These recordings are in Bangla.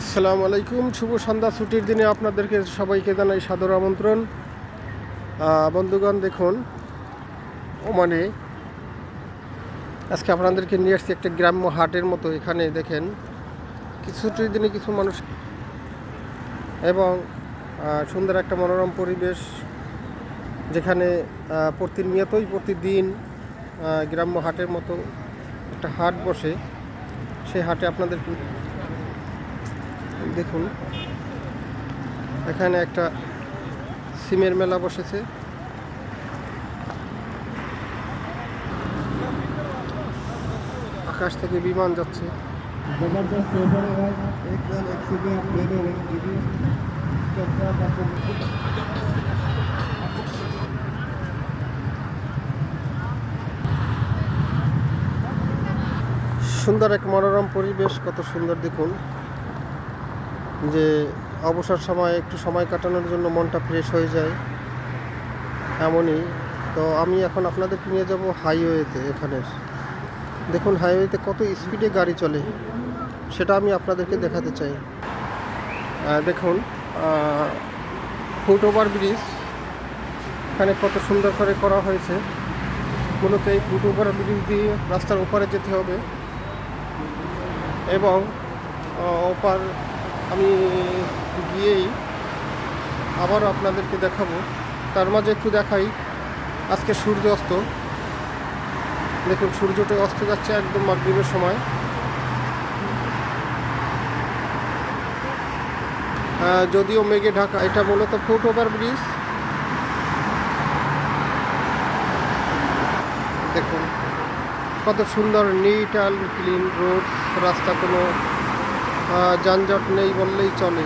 আসসালামু আলাইকুম, শুভ সন্ধ্যা, ছুটির দিনে আপনাদেরকে সবাইকে জানাই সাদর আমন্ত্রণ। বন্ধুগণ, দেখুন, ওমানে আজকে আপনাদেরকে নিয়ে আসছি একটা গ্রাম্য হাটের মতো। এখানে দেখেন কিছু ছুটির দিনে কিছু মানুষ এবং সুন্দর একটা মনোরম পরিবেশ, যেখানে প্রতিনিয়তই প্রতিদিন গ্রাম্য হাটের মতো একটা হাট বসে। সেই হাটে আপনাদের দেখুন। এখানে একটা সিমের মেলা বসেছে। আকাশ থেকে বিমান যাচ্ছে। সুন্দর এক মনোরম পরিবেশ, কত সুন্দর দেখুন। যে অবসর সময়, একটু সময় কাটানোর জন্য মনটা ফ্রেশ হয়ে যায়, এমনই। তো আমি এখন আপনাদেরকে নিয়ে যাব হাইওয়েতে এখানের দেখুন হাইওয়েতে কত স্পিডে গাড়ি চলে, সেটা আমি আপনাদেরকে দেখাতে চাই। দেখুন ফুট ওভার ব্রিজ এখানে কত সুন্দর করে করা হয়েছে। মূলত এই ফুট ওভার ব্রিজ দিয়ে রাস্তার ওপারে যেতে হবে এবং ওপার আমি গিয়েই আবারও আপনাদেরকে দেখাবো। তার মাঝে একটু দেখাই। আজকে সূর্য অস্ত। দেখুন সূর্যটা অস্ত যাচ্ছে একদম মাগরিবের সময়। আহ, যদিও মেঘে ঢাকা এটা মূলত ফুট ওভার ব্রিজ। দেখুন কত সুন্দর নিট অ্যান্ড ক্লিন রোড রাস্তা কোনো যানজট নেই বললেই চলে।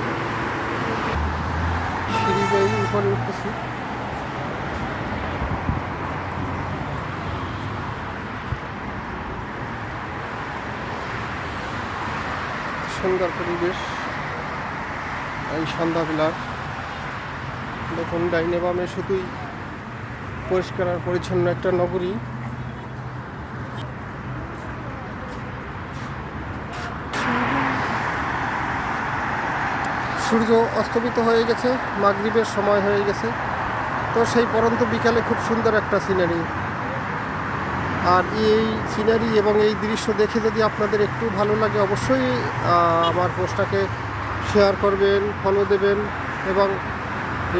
সিঁড়ি উপরে উঠতেছি। সুন্দর পরিবেশ। এই সন্ধ্যাবেলার দেখুন, ডাইনে বামে শুধুই পরিষ্কার আর পরিচ্ছন্ন একটা নগরী। সূর্য অস্তমিত হয়ে গেছে, মাগরিবের সময় হয়ে গেছে। তো সেই পরন্ত বিকালে খুব সুন্দর একটা সিনারি আর এই সিনারি এবং এই দৃশ্য দেখে যদি আপনাদের একটু ভালো লাগে, অবশ্যই আমার পোস্টটাকে শেয়ার করবেন ফলো দেবেন এবং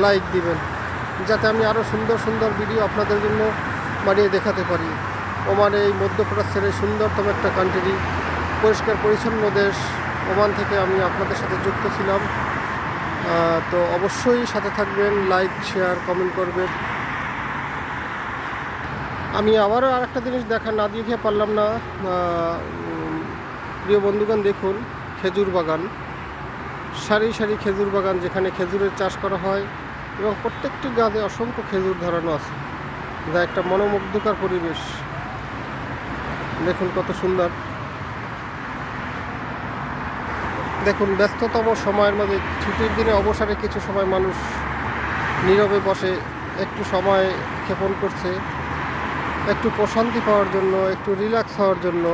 লাইক দিবেন, যাতে আমি আরও সুন্দর সুন্দর ভিডিও আপনাদের জন্য বানিয়ে দেখাতে পারি। ওমান এই মধ্যপ্রাচ্যের এই সুন্দরতম একটা কান্ট্রি পরিষ্কার পরিচ্ছন্ন দেশ। ওমান থেকে আমি আপনাদের সাথে যুক্ত ছিলাম। তো অবশ্যই সাথে থাকবেন লাইক শেয়ার কমেন্ট করবেন। আমি আবারও আর একটা জিনিস দেখা না দিয়ে খেয়ে পারলাম না। প্রিয় বন্ধুগণ, দেখুন, খেজুর বাগান। সারি সারি খেজুর বাগান, যেখানে খেজুরের চাষ করা হয় এবং প্রত্যেকটি গাছে অসংখ্য খেজুর ধরানো আছে। যা একটা মনোমুগ্ধকর পরিবেশ। দেখুন কত সুন্দর। দেখুন, ব্যস্ততম সময়ের মধ্যে ছুটির দিনে অবসরে কিছু সময় মানুষ নীরবে বসে একটু সময় ক্ষেপণ করছে, একটু প্রশান্তি পাওয়ার জন্য, একটু রিল্যাক্স হওয়ার জন্য।